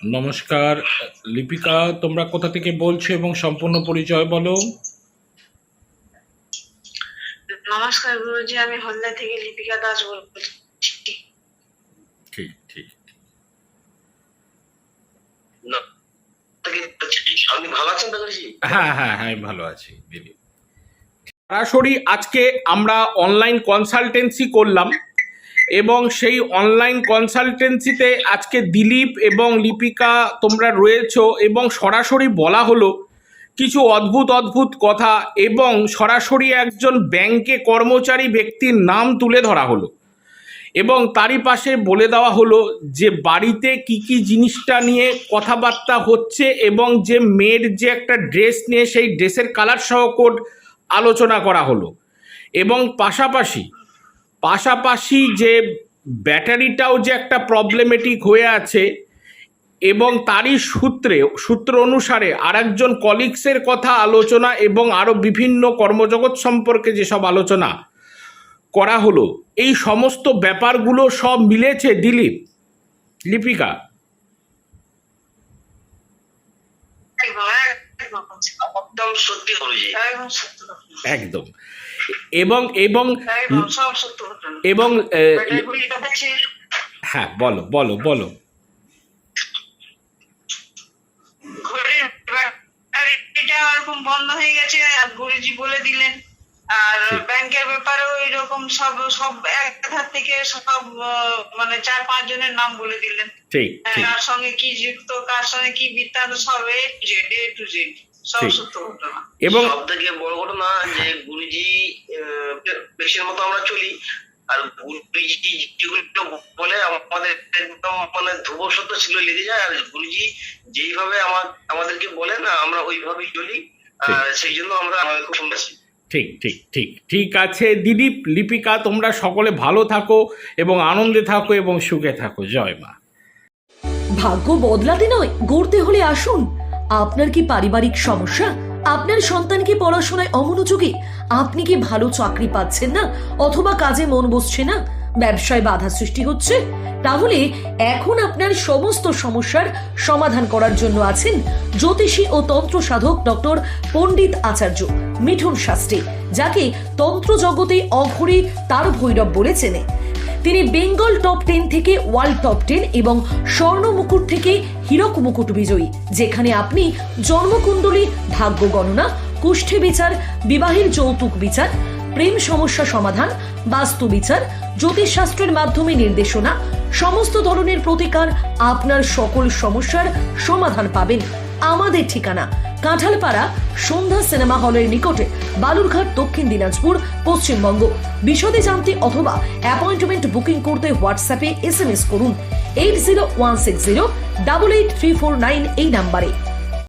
নমস্কার লিপিকা তোমরা কোথা থেকে বলছো এবং সম্পূর্ণ পরিচয় বলো? নমস্কার গুরুজি আমি হলদা থেকে লিপিকা দাস বলছি। ঠিক ঠিক। না, তাকে বলছি, আপনি ভালো আছেন বেগুনজি হ্যাঁ হ্যাঁ হ্যাঁ আমি ভালো আছি দিদি। সরাসরি আজকে আমরা অনলাইন কনসালটেন্সি করলাম। এবং সেই অনলাইন কনসালটেন্সিতে আজকে দিলীপ এবং লিপিকা তোমরা রয়েছো এবং সরাসরি বলা হলো কিছু অদ্ভুত অদ্ভুত কথা এবং সরাসরি একজন ব্যাংকে কর্মচারী ব্যক্তির নাম তুলে ধরা হলো এবং তারই পাশে বলে দেওয়া হলো যে বাড়িতে কি কি জিনিসটা নিয়ে কথাবার্তা হচ্ছে এবং যে মেয়ের যে একটা ড্রেস নিয়ে সেই ড্রেসের কালার সহ কোড আলোচনা করা হলো এবং পাশাপাশি পাশাপাশি যে ব্যাটারিটাও যে একটা প্রবলেমেটিক হয়ে আছে এবং তারই সূত্রে সূত্র অনুসারে আরেকজন কলিগসের কথা আলোচনা এবং আরও বিভিন্ন কর্মজগৎ সম্পর্কে যেসব আলোচনা করা হলো এই সমস্ত ব্যাপারগুলো সব মিলেছে দিলীপ লিপিকা একদম। এবং এবং এবং হ্যাঁ বলো বলো বলো। বন্ধ হয়ে গেছে আর গুরুজি বলে দিলেন। আর। ব্যাংকের ব্যাপারেও এরকম সব সব এক ধার থেকে সব মানে চার পাঁচ জনের নাম বলে দিলেন। ঠিক ঠিক। কার সঙ্গে কি যুক্ত কার সঙ্গে কি বৃত্তান্ত সব A to Z A to Z এবং সব থেকে বড় ঘটনা যে গুরুজি পেশের মতো আমরা চলি আর গুরুজি যেগুলো বলে আমাদের একদম মানে ধ্রুব সত্য ছিল লেগে যায় আর গুরুজি যেইভাবে আমার আমাদেরকে বলে না আমরা ওইভাবেই চলি আর সেই জন্য আমরা খুব শুনেছি ঠিক ঠিক ঠিক ঠিক আছে। দিলীপ লিপিকা তোমরা সকলে ভালো থাকো এবং আনন্দে থাকো এবং সুখে থাকো। জয় মা। ভাগ্য বদলাতে নয় গড়তে হলে আসুন। আপনার কি পারিবারিক সমস্যা? আপনার সন্তান কি পড়াশোনায় অমনোযোগী? আপনি কি ভালো চাকরি পাচ্ছেন না? অথবা কাজে মন বসছে না? ব্যবসায় বাধা সৃষ্টি হচ্ছে? তাহলে এখন আপনার সমস্ত সমস্যার সমাধান করার জন্য আছেন জ্যোতিষী ও তন্ত্র সাধক ডক্টর পণ্ডিত আচার্য মিঠুন শাস্ত্রী, যাকে তন্ত্র জগতে অঘরী তার ভৈরব বলে চেনে। তিনি বেঙ্গল টপ টেন থেকে ওয়ার্ল্ড টপ টেন এবং স্বর্ণ মুকুট থেকে হীরক মুকুট বিজয়ী, যেখানে আপনি জন্মকুণ্ডলী, ভাগ্য গণনা, কুষ্ঠে বিচার, বিবাহের যৌতুক বিচার, প্রেম সমস্যা সমাধান, বাস্তু বিচার, জ্যোতিষশাস্ত্রের মাধ্যমে নির্দেশনা, সমস্ত ধরনের প্রতিকার আপনার সকল সমস্যার সমাধান পাবেন আমাদের ঠিকানা কাঁঠালপাড়া সন্ধ্যা সিনেমা হলের নিকটে বালুরঘাট দক্ষিণ দিনাজপুর, পশ্চিমবঙ্গ। বিশদে জানতে অথবা অ্যাপয়েন্টমেন্ট বুকিং করতে হোয়াটসঅ্যাপে এস করুন। Eight zero one six zero double eight three four nine এই নাম্বারে।